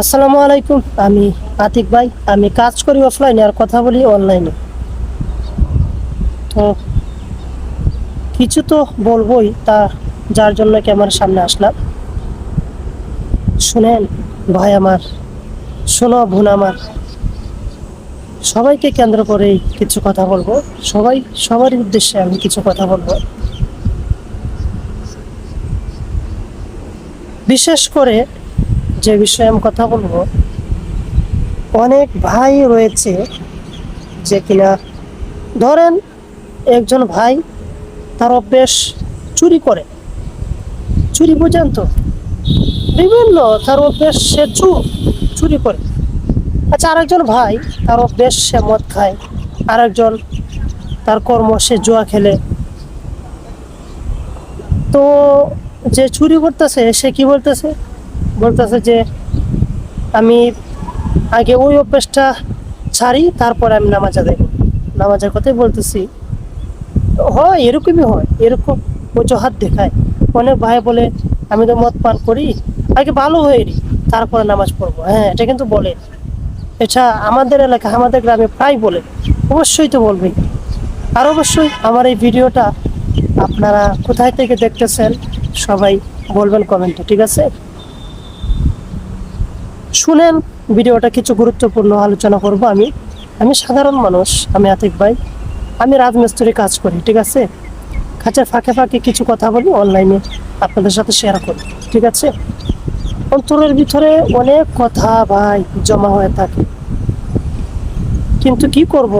আসসালামু আলাইকুম, আমি আতিক ভাই। আমি কাজ করি অফলাইনে আর কথা বলি অনলাইনে তো কিছু তো বলবোই, তা যার জন্য কি আমার সামনে আসলাম। শুনেন, ভাই আমার, শোনো, বোন আমার। সবাইকে কেন্দ্র করেই কিছু কথা বলব। সবাই, সবারই উদ্দেশ্যে আমি কিছু কথা বলব। বিশেষ করে যে বিষয়ে আমি কথা বলব, অনেক ভাই রয়েছে যে কিনা ধরেন একজন ভাই তার অভ্যেস চুরি করে। চুরি বোঝেন তো? বিভিন্ন তার অভ্যেস সে চুর করে। আচ্ছা আরেকজন ভাই তার অভ্যেস সে মদ খায়, আরেকজন তার কর্ম সে জুয়া খেলে। তো যে চুরি করতেছে, সে কি বলতেছে? বলতেছে যে আমি আগে ওই অভ্যেসটা ছাড়ি, তারপরে আমি নামাজ আদায় করব। নামাজের কথাই বলতেছি। হয়, এরকমই হয়। এরকম অজুহাত দেখায়। অনেক ভাই বলে, আমি তো মদ পান করি, আগে ভালো হয়ে নি, তারপরে নামাজ পড়ব। হ্যাঁ এটা কিন্তু বলে। এটা আমাদের এলাকা, আমাদের গ্রামে প্রায় বলে। অবশ্যই তো বলবেই আর অবশ্যই আমার এই ভিডিওটা আপনারা কোথায় থেকে দেখতেছেন, সবাই বলবেন কমেন্টে, ঠিক আছে? শুনেন, ভিডিওটা কিছু গুরুত্বপূর্ণ আলোচনা করব আমি। আমি সাধারণ মানুষ, আমি আতিক ভাই। আমি রাজমিস্ত্রি কাজ করি, ঠিক আছে? কাজের ফাঁকে ফাঁকে কিছু কথা বলি অনলাইনে আপনাদের সাথে শেয়ার করি, ঠিক আছে? অন্তরের ভিতরে অনেক কথা ভাই জমা হয়ে থাকে। কিন্তু কি করব?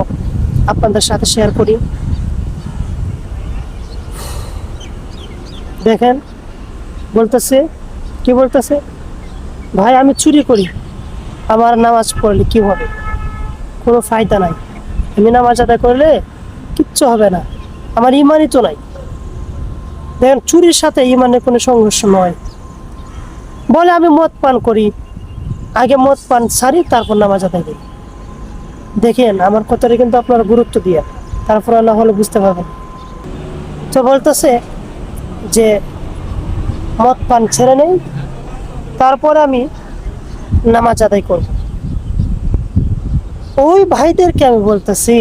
আপনাদের সাথে শেয়ার করি। দেখেন, বলতেছে, কি বলতেছে? ভাই, আমি চুরি করি। আমার নামাজ পড়লে কি হবে? কোনো ফায়দা নাই। আমি নামাজ আদায় করলে কিচ্ছু হবে না। আমার ইমানই তো নাই। দেখেন, চুরির সাথে ইমানের কোনো সংঘর্ষ নয়। বলে আমি মদ পান করি। আগে মদ পান সারি, তারপর নামাজ আদায় করি। দেখেন, আমার কথাটা কিন্তু আপনারা গুরুত্ব দিয়ে। তারপর না হলে বুঝতে পারবেন। তো বলতেছে যে, মদ পান ছেড়ে নেই তারপর আমি নামাজ আদায় করব। ওই ভাইদেরকে আমি বলতেছি,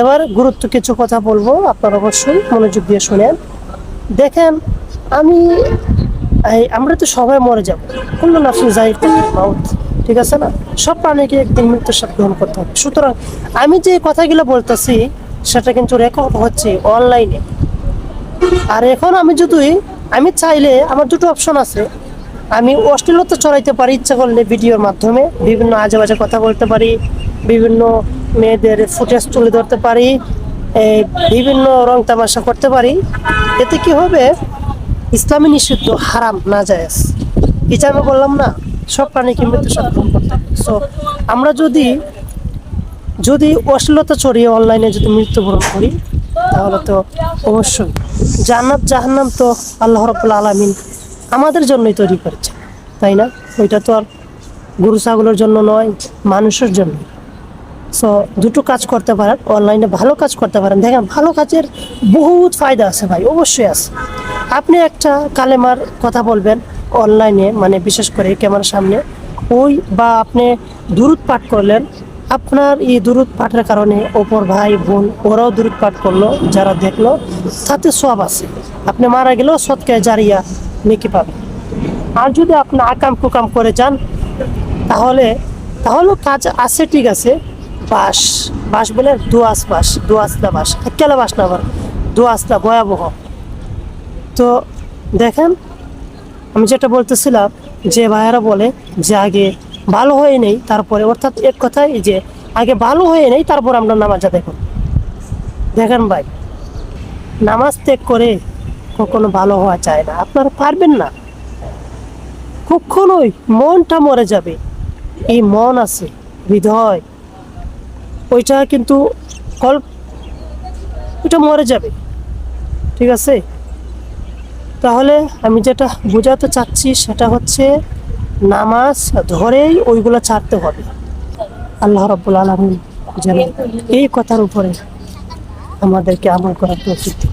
এবার গুরুত্ব কিছু কথা বলব, আপনারা অবশ্যই মনোযোগ দিয়ে শুনেন। দেখেন, আমি আমরা তো সবাই মরে যাব। কুল্লু নাফসিন জাহির মাউত, ঠিক আছে না? সব প্রাণীকে একদিন মৃত্যুর সাথে গ্রহণ করতে হবে। সুতরাং আমি যে কথাগুলো বলতেছি, সেটা কিন্তু রেকর্ড হচ্ছে অনলাইনে আর এখন আমি যদি, আমি চাইলে, আমার দুটো অপশন আছে। আমি অশ্লীলতা চড়াইতে পারি, ইচ্ছা করলে ভিডিওর মাধ্যমে বিভিন্ন আজে বাজে কথা বলতে পারি, বিভিন্ন মেয়েদের ফুটেজ তুলে ধরতে পারি বিভিন্ন রং তামাশা করতে পারি। এতে কি হবে? ইসলামী নিষিদ্ধ হারাম না যায় এটা আমি বললাম না, সব প্রাণীকে মৃত্যু গ্রহণ করতে সো আমরা যদি যদি অশ্লীলতা ছড়িয়ে অনলাইনে যদি মৃত্যুবরণ করি, তাহলে তো অবশ্যই জান্নাত, জাহান্নাম তো আল্লাহ রব্বুল আলমিন আমাদের জন্যই তৈরি করেছে, তাই না? ওইটা তো আর গরু, ছাগলের জন্য নয়, মানুষের জন্য। সো দুটো কাজ করতে পারেন অনলাইনে ভালো কাজ করতে পারেন। দেখেন, ভালো কাজের বহুত ফায়দা আছে ভাই, অবশ্যই আছে। আপনি একটা কালেমার কথা বলবেন অনলাইনে মানে বিশেষ করে ক্যামেরার সামনে, ওই বা আপনি দূরত পাঠ করলেন, আপনার এই দূরত পাঠের কারণে ওপর ভাই, বোন, ওরাও দূরত পাঠ করল, যারা দেখল, তাতে সব আছে। আপনি মারা গেলেও সৎকে জারিয়া নেকি পাবেন আর যদি আপনি আকাম কুকাম করে যান, তাহলে, তাহলেও কাজ আছে, ঠিক আছে। বাস বাস বলে দুয়াস বাস দুয়াসলা বাস একেলা বাস না আবার দুয়াসলা ভয়াবহ। তো দেখেন, আমি যেটা বলতেছিলাম, যে ভাইয়ারা বলে যে আগে ভালো হয়ে নেই, তারপরে অর্থাৎ এক কথাই যে আগে ভালো হয়ে নেই, তারপর আমরা নামাজ করি। দেখেন ভাই, নামাজ ত্যাগ করে কখনো ভালো হওয়া যায় না। আপনারা পারবেন না। কখনোই মনটা মরে যাবে। এই মন আছে, হৃদয়। ওইটা কিন্তু কল, ওইটা মরে যাবে। ঠিক আছে? তাহলে আমি যেটা বোঝাতে চাচ্ছি সেটা হচ্ছে নামাজ ধরেই ওইগুলো ছাড়তে হবে। আল্লাহ রব্বুল আলমিন যেন এই কথার উপরে আমাদেরকে আমল করার দেন।